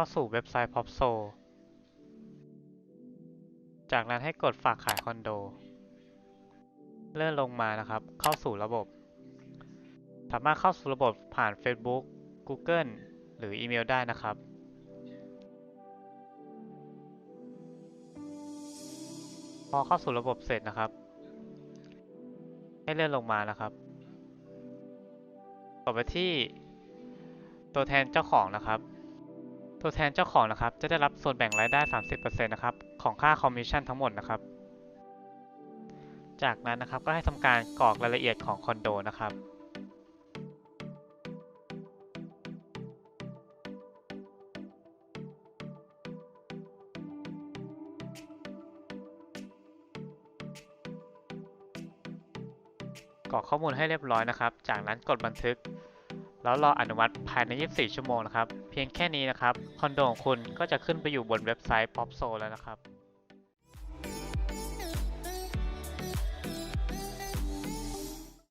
เข้าสู่เว็บไซต์ Popso จากนั้นให้กดฝากขายคอนโด เลื่อนลงมานะครับ เข้าสู่ระบบ สามารถเข้าสู่ระบบผ่าน Facebook Google หรืออีเมลได้นะครับ พอเข้าสู่ระบบเสร็จนะครับ ให้เลื่อนลงมานะครับกดไปที่ตัวแทนเจ้าของนะครับ ตัวแทนเจ้าของนะครับ จะได้รับส่วนแบ่งรายได้ 30%นะครับ ของค่าคอมมิชชั่นทั้งหมดนะครับ จากนั้นนะครับก็ให้ทำการกรอกรายละเอียดของคอนโดนะครับกรอกข้อมูลให้เรียบร้อยนะครับ จากนั้นกดบันทึก แล้วรออนุมัติภายใน 24 ชั่วโมงนะครับ เพียงแค่นี้นะครับ คอนโดของคุณก็จะขึ้นไปอยู่บนเว็บไซต์ Popso แล้วนะครับ